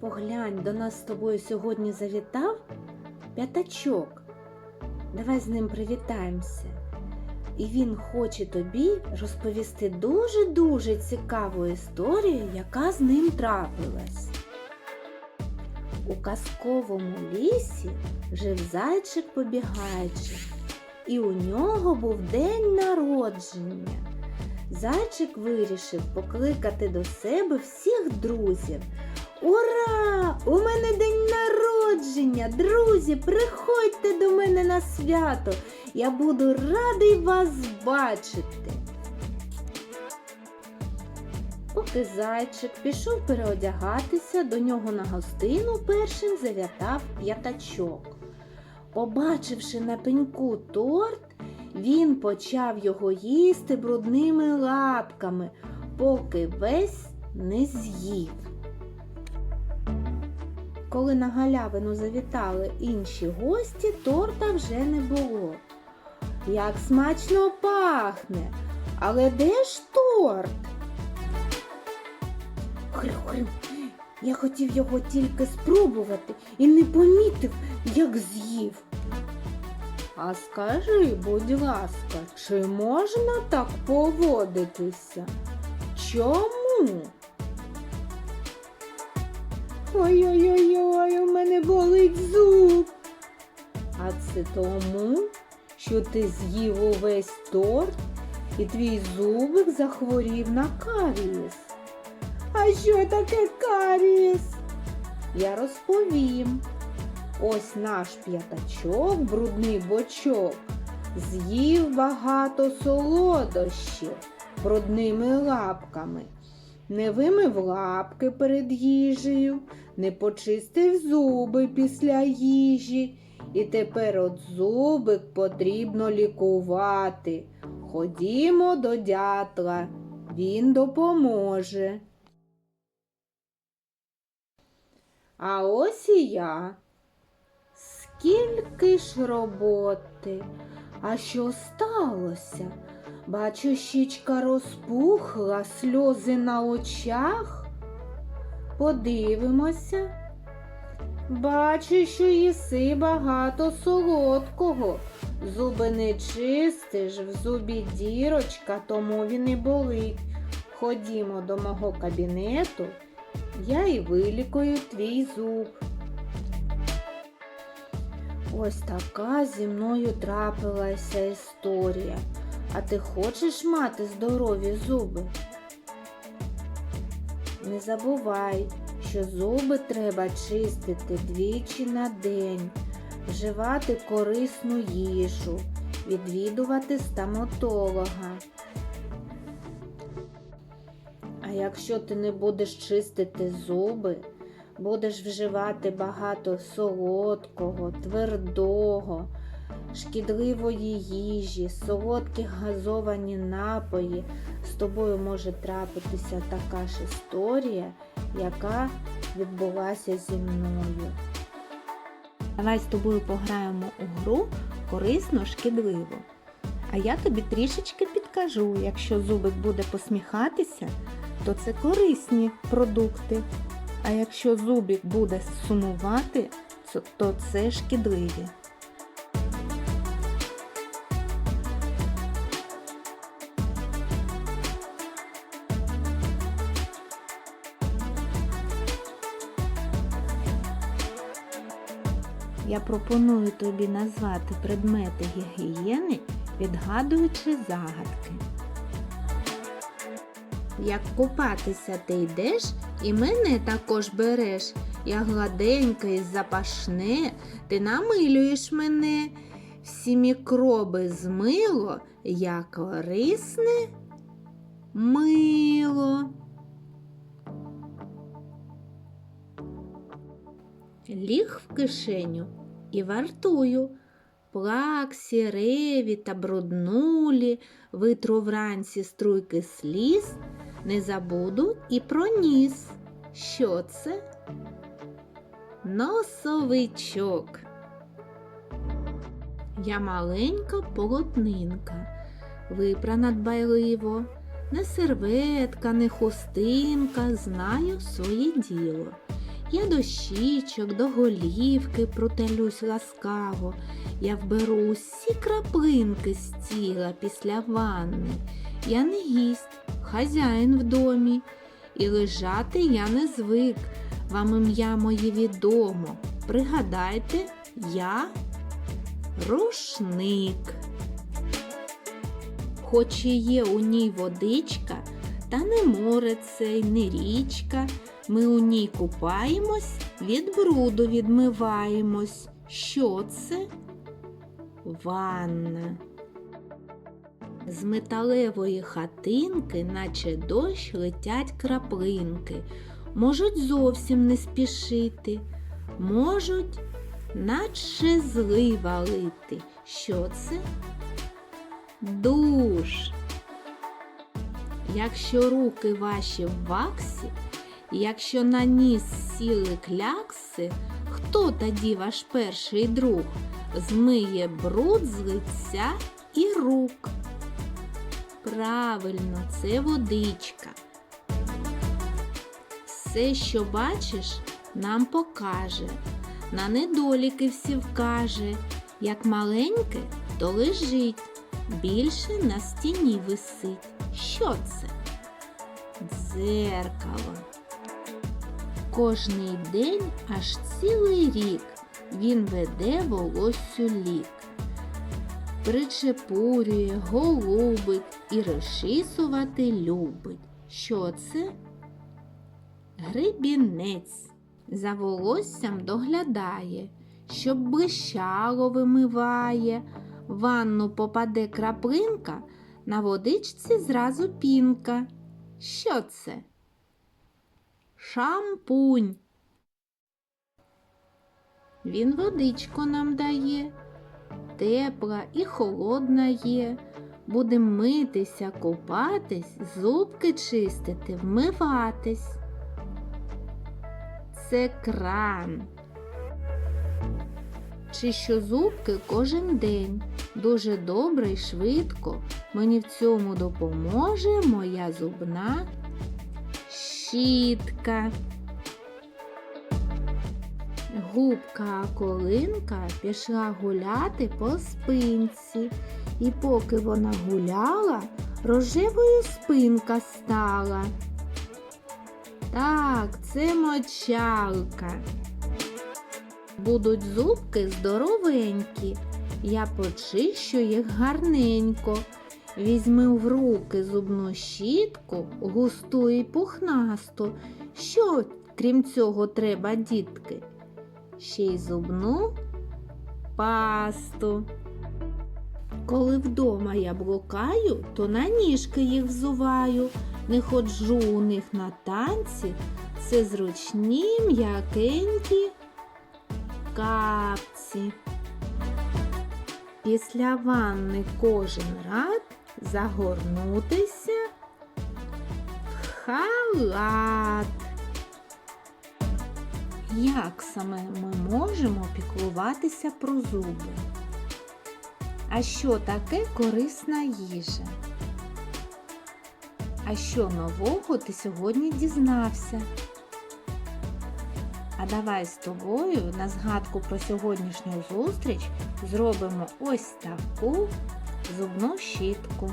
Поглянь, до нас з тобою сьогодні завітав п'ятачок. Давай з ним привітаємося. І він хоче тобі розповісти дуже-дуже цікаву історію, яка з ним трапилась. У казковому лісі жив зайчик побігайчик, і у нього був день народження. Зайчик вирішив покликати до себе всіх друзів. Ура! У мене день народження! Друзі, приходьте до мене на свято. Я буду радий вас бачити. Поки зайчик пішов переодягатися, до нього на гостину першим завітав п'ятачок. Побачивши на пеньку торт, він почав його їсти брудними лапками, поки весь не з'їв. Коли на галявину завітали інші гості, торта вже не було. Як смачно пахне! Але де ж торт? Хрю-хрю, я хотів його тільки спробувати і не помітив, як з'їв. А скажи, будь ласка, чи можна так поводитися? Чому? Ой-ой-ой, у мене болить зуб. А це тому, що ти з'їв увесь торт і твій зубик захворів на карієс. А що таке карієс? Я розповім. Ось наш п'ятачок, брудний бочок, з'їв багато солодощів брудними лапками, не вимив лапки перед їжею, не почистив зуби після їжі. І тепер от зубик потрібно лікувати. Ходімо до дятла, він допоможе. А ось і я. Скільки ж роботи, а що сталося? Бачу, щічка розпухла, сльози на очах. Подивимося. Бачу, що їси багато солодкого. Зуби не чистиш, в зубі дірочка, тому він і болить. Ходімо до мого кабінету, я і вилікую твій зуб. Ось така зі мною трапилася історія. А ти хочеш мати здорові зуби? Не забувай, що зуби треба чистити двічі на день, вживати корисну їжу, відвідувати стоматолога. А якщо ти не будеш чистити зуби, будеш вживати багато солодкого, твердого, шкідливої їжі, солодкі газовані напої, з тобою може трапитися така ж історія, яка відбулася зі мною. Давай з тобою пограємо у гру корисно шкідливо. А я тобі трішечки підкажу, якщо зубик буде посміхатися, то це корисні продукти. А якщо зубик буде сумувати, то це шкідливі. Я пропоную тобі назвати предмети гігієни, відгадуючи загадки. Як купатися ти йдеш, і мене також береш. Я і запашне, ти намилюєш мене. Всі мікроби змило, я корисне мило. Ліг в кишеню і вартую. Плаксі, реві та бруднулі, витру вранці струйки сліз, не забуду і про ніс. Що це? Носовичок. Я маленька полотнинка, випрана дбайливо, не серветка, не хустинка, знаю своє діло. Я до щічок, до голівки протелюсь ласкаво. Я вберу усі краплинки з тіла після ванни. Я не гість, хазяїн в домі, і лежати я не звик. Вам ім'я моє відомо. Пригадайте, я рушник. Хоч і є у ній водичка, та не море це й не річка. Ми у ній купаємось, від бруду відмиваємось. Що це? Ванна. З металевої хатинки, наче дощ, летять краплинки. Можуть зовсім не спішити, можуть, наче злива лити. Що це? Душ. Якщо руки ваші в ваксі, якщо на ніс сіли клякси, хто тоді ваш перший друг змиє бруд з лиця і рук? Правильно, це водичка. Все, що бачиш, нам покаже, на недоліки всі вкаже. Як маленьке, то лежить, більше на стіні висить. Що це? Дзеркало. Кожний день аж цілий рік він веде волоссю лік. Причепурює, голубить і розчісувати любить. Що це? Грибінець. За волоссям доглядає, щоб блищало вимиває. В ванну попаде краплинка, на водичці зразу пінка. Що це? Шампунь. Він водичку нам дає, тепла і холодна є. Будем митися, купатись, зубки чистити, вмиватись. Це кран. Чищу зубки кожен день. Дуже добре і швидко. Мені в цьому допоможе моя зубна щітка. Губка Колинка пішла гуляти по спинці, і поки вона гуляла, рожевою спинка стала. Так, це мочалка. Будуть зубки здоровенькі, я почищу їх гарненько. Візьми в руки зубну щітку, густу і пухнасту. Що, крім цього, треба, дітки? Ще й зубну пасту. Коли вдома я блукаю, то на ніжки їх взуваю. Не ходжу у них на танці, це зручні м'якенькі капці. Після ванни кожен рад загорнутися в халат. Як саме ми можемо піклуватися про зуби? А що таке корисна їжа? А що нового ти сьогодні дізнався? А давай з тобою на згадку про сьогоднішню зустріч зробимо ось таку зубну щітку.